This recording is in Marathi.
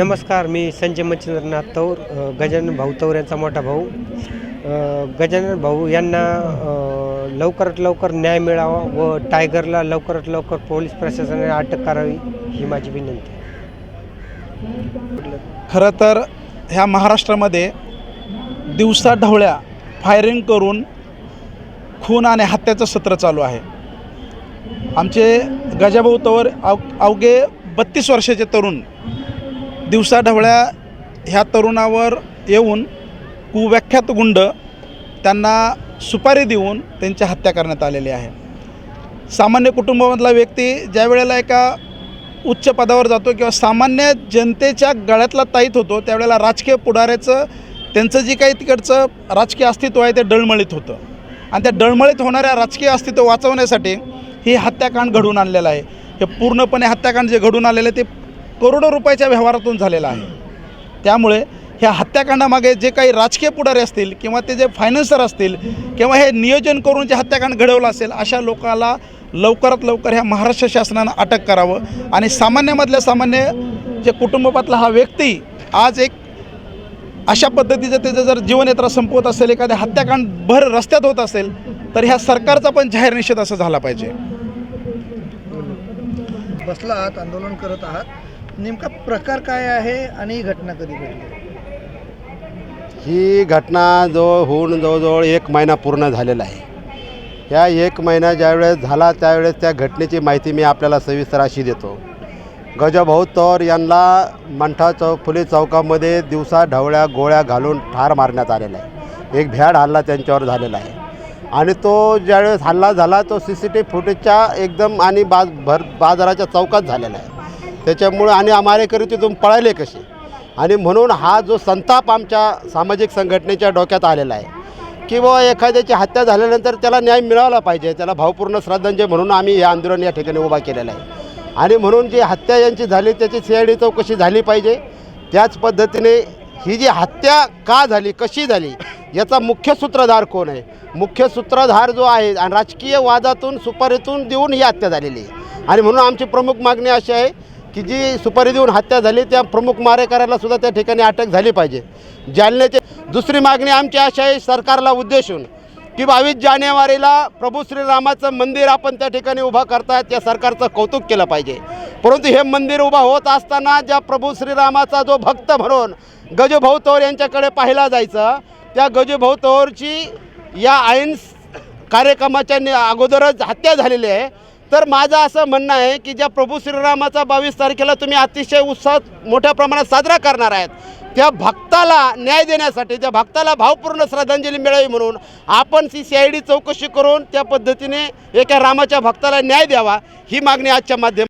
नमस्कार मी संजय मच्छिंद्रनाथ तौर गजानन भाऊ तौर यांचा मोठा भाऊ गजानन भाऊ यांना लवकरात लवकर न्याय मिळावा व टायगरला लवकरात लवकर पोलीस प्रशासनाने अटक करावी ही माझी विनंती आहे. खरं तर ह्या महाराष्ट्रामध्ये दिवसा ढवळ्या फायरिंग करून खून आणि हत्याचं सत्र चालू आहे आमचे गजाभाऊ तवर अव अवघे बत्तीस वर्षाचे तरुण दिवसाढवळ्या ह्या तरुणावर येऊन कुव्याख्यात गुंड त्यांना सुपारी देऊन त्यांची हत्या करण्यात आलेली आहे. सामान्य कुटुंबामधला व्यक्ती ज्या वेळेला एका उच्च पदावर जातो किंवा सामान्य जनतेच्या गळ्यातला ताईत होतो त्यावेळेला राजकीय पुढाऱ्याचं त्यांचं जे काही तिकडचं राजकीय अस्तित्व आहे ते डळमळीत होतं. आणि त्या डळमळीत होणाऱ्या राजकीय अस्तित्व वाचवण्यासाठी ही हत्याकांड घडून आणलेलं आहे. हे पूर्णपणे हत्याकांड जे घडून आलेलं आहे ते करोडो रुपयाच्या व्यवहारातून झालेला आहे. त्यामुळे ह्या हत्याकांडामागे जे काही राजकीय पुढारी असतील किंवा ते जे फायनान्सर असतील किंवा हे नियोजन करून जे हत्याकांड घडवलं असेल अशा लोकाला लवकरात लवकर ह्या महाराष्ट्र शासनानं अटक करावं. आणि सामान्यामधल्या सामान्य जे कुटुंबातला हा व्यक्ती आज एक अशा पद्धतीचं त्याचं जर जीवनयात्रा संपवत असेल एखाद्या हत्याकांड भर रस्त्यात होत असेल तर ह्या सरकारचा पण जाहीर निषेध असं झाला पाहिजे. बसला आहात आंदोलन करत आहात. नेमका प्रकार काय आहे आणि ही घटना कधी घडली? ही घटना जवळ होऊन जवळजवळ एक महिना पूर्ण झालेला आहे. या एक महिना ज्यावेळेस झाला त्यावेळेस त्या घटनेची माहिती मी आपल्याला सविस्तर अशी देतो. गजभाऊ तौर यांना मंठा चौ फुले चौकामध्ये दिवसा ढवळ्या गोळ्या घालून ठार मारण्यात आलेला आहे. एक भ्याड हल्ला त्यांच्यावर झालेला आहे. आणि तो ज्यावेळेस हल्ला झाला तो सी सी टी व्ही फुटेजच्या एकदम आणि बाज भर बाजाराच्या चौकात झालेला आहे. त्याच्यामुळं आणि आम्हाला करीत तिथून पळाले कसे? आणि म्हणून हा जो संताप आमच्या सामाजिक संघटनेच्या डोक्यात आलेला आहे की बाबा एखाद्याची हत्या झाल्यानंतर त्याला न्याय मिळाला पाहिजे त्याला भावपूर्ण श्रद्धांजली म्हणून आम्ही हे आंदोलन या ठिकाणी उभा केलेलं आहे. आणि म्हणून जी हत्या यांची झाली त्याची सी आय डी चौकशी झाली पाहिजे. त्याच पद्धतीने ही जी हत्या का झाली कशी झाली याचा मुख्य सूत्रधार कोण आहे? मुख्य सूत्रधार जो आहे आणि राजकीय वादातून सुपारीतून देऊन ही हत्या झालेली आहे. आणि म्हणून आमची प्रमुख मागणी अशी आहे की जी सुपारी देऊन हत्या झाली त्या प्रमुख मारेकऱ्याला सुद्धा त्या ठिकाणी अटक झाली पाहिजे. जालन्याचे दुसरी मागणी आमची अशी आहे सरकारला उद्देशून की बावीस जानेवारीला प्रभू श्रीरामाचं मंदिर आपण त्या ठिकाणी उभं करतायत त्या सरकारचं कौतुक केलं पाहिजे. परंतु हे मंदिर उभा होत असताना ज्या प्रभू श्रीरामाचा जो भक्त म्हणून गजभाऊ तौर यांच्याकडे पाहिला जायचं त्या गजभाऊ तौरची या आयन्स कार्यक्रमाच्या अगोदरच हत्या झालेली आहे. तर माझं असं म्हणणं आहे की ज्या प्रभू श्रीरामाचा बावीस तारखेला तुम्ही अतिशय उत्साहात मोठ्या प्रमाणात साजरा करणार आहेत त्या भक्ताला न्याय देण्यासाठी त्या भक्ताला भावपूर्ण श्रद्धांजली मिळावी म्हणून आपण सी सी आय डी चौकशी करून त्या पद्धतीने एका रामाच्या भक्ताला न्याय द्यावा ही मागणी आजच्या माध्यम